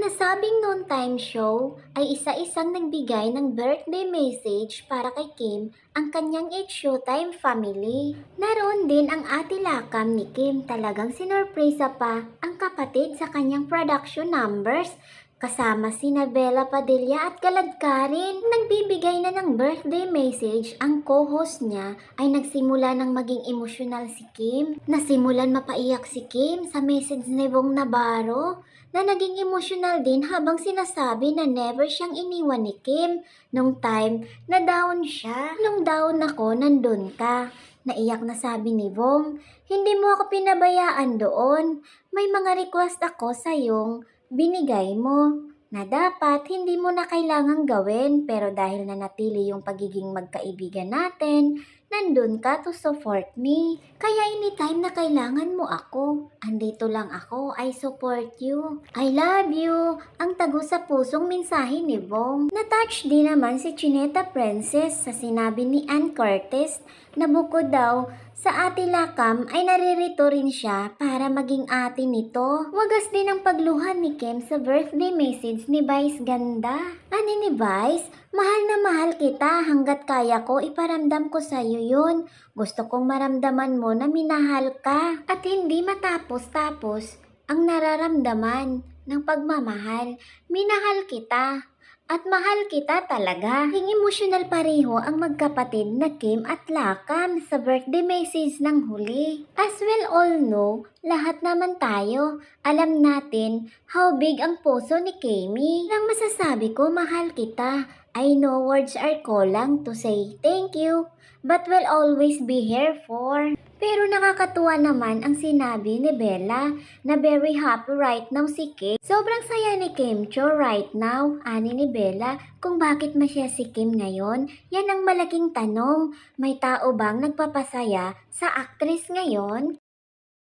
nasabing noon time show ay isa-isang nagbigay ng birthday message para kay Kim ang kanyang It's Showtime family. Naroon din ang ate lakam ni Kim talagang sinorpresa pa ang kapatid sa kanyang production numbers Kasama sina Bella Padilla at Kaladkarin. Nagbibigay na ng birthday message ang co-host niya ay nagsimula ng maging emosyonal si Kim. Nasimulan mapaiyak si Kim sa message ni Bong Navarro na naging emosyonal din habang sinasabi na never siyang iniwan ni Kim nung time na down siya. Nung down ako, nandun ka. Naiyak na sabi ni Bong, hindi mo ako pinabayaan doon. May mga request ako sa yung binigay mo na dapat hindi mo na kailangang gawin pero dahil nanatili yung pagiging magkaibigan natin, nandun ka to support me. Kaya anytime na kailangan mo ako, andito lang ako, I support you. I love you. Ang tago sa pusong mensahe ni Bong. Natouch din naman si Chineta Princess sa sinabi ni Ann Curtis na bukod daw sa ate Lakam ay naririto rin siya para maging ate nito. Wagas din ang pagluhan ni Kim sa birthday message ni Vice Ganda. Ani ni Vice, mahal na mahal kita hanggat kaya ko iparamdam ko sa iyo yun. Gusto kong maramdaman mo na minahal ka at hindi matapos-tapos ang nararamdaman ng pagmamahal. Minahal kita. At mahal kita talaga. Hing emosyonal pareho ang magkapatid na Kim at Lakam sa birthday message ng huli. As well all know, lahat naman tayo, alam natin how big ang puso ni Kami. Nang masasabi ko mahal kita, I know words are kulang to say thank you, but will always be here for. Pero nakakatuwa naman ang sinabi ni Bella na very happy right now si Kim. Sobrang saya ni Kim Cho right now, ani ni Bella, kung bakit masaya si Kim ngayon. Yan ang malaking tanong. May tao bang nagpapasaya sa actress ngayon?